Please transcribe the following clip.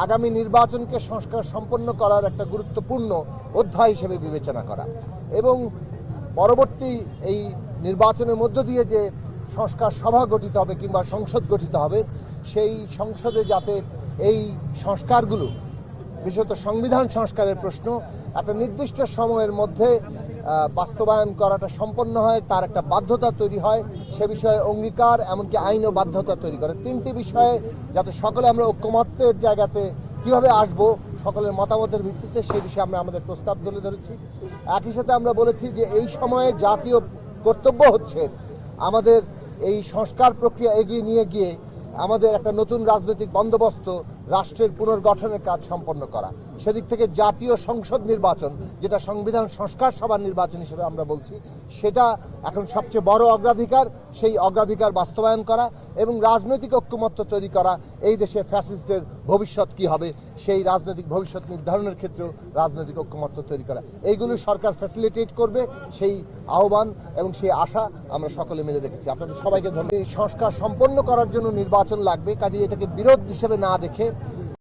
আগামী নির্বাচনকে সংস্কার সম্পন্ন করার একটা গুরুত্বপূর্ণ অধ্যায় হিসেবে বিবেচনা করা। এবং পরবর্তী এই নির্বাচনের মধ্য দিয়ে যে সংস্কার সভা গঠিত হবে কিংবা সংসদ গঠিত হবে, সেই সংসদে যাতে এই সংস্কারগুলো, বিশেষত সংবিধান সংস্কারের প্রশ্ন, একটা নির্দিষ্ট সময়ের মধ্যে বাস্তবায়ন করাটা সম্পন্ন হয়, তার একটা বাধ্যতা তৈরি হয় সে বিষয়ে অঙ্গীকার এমনকি আইন ও বাধ্যতা তৈরি করে। তিনটি বিষয়ে যাতে সকলে আমরা ঐক্যমত্যের জায়গাতে কীভাবে আসব, সকলের মতামতের ভিত্তিতে সেই বিষয়ে আমরা আমাদের প্রস্তাব তুলে ধরেছি। একই সাথে আমরা বলেছি যে এই সময়ে জাতীয় কর্তব্য হচ্ছে আমাদের এই সংস্কার প্রক্রিয়া এগিয়ে নিয়ে গিয়ে আমাদের একটা নতুন রাজনৈতিক বন্দোবস্ত রাষ্ট্রের পুনর্গঠনের কাজ সম্পন্ন করা। সেদিক থেকে জাতীয় সংসদ নির্বাচন, যেটা সংবিধান সংস্কার সভার নির্বাচন হিসেবে আমরা বলছি, সেটা এখন সবচেয়ে বড় অগ্রাধিকার, সেই অগ্রাধিকার বাস্তবায়ন করা এবং রাজনৈতিক ঐক্যমত্য তৈরি করা, এই দেশে ফ্যাসিস্টের ভবিষ্যৎ কি হবে, সেই রাজনৈতিক ভবিষ্যৎ নির্ধারণের ক্ষেত্রেও রাজনৈতিক ঐক্যমত্য তৈরি করা। এইগুলো সরকার ফ্যাসিলিটেট করবে, সেই আহ্বান এবং সেই আশা আমরা সকলে মিলে রেখেছি। আপনাদের সবাইকে ধন্যবাদ। এই সংস্কার সম্পন্ন করার জন্য নির্বাচন লাগবে কাজে এটাকে বিরোধ হিসেবে না দেখে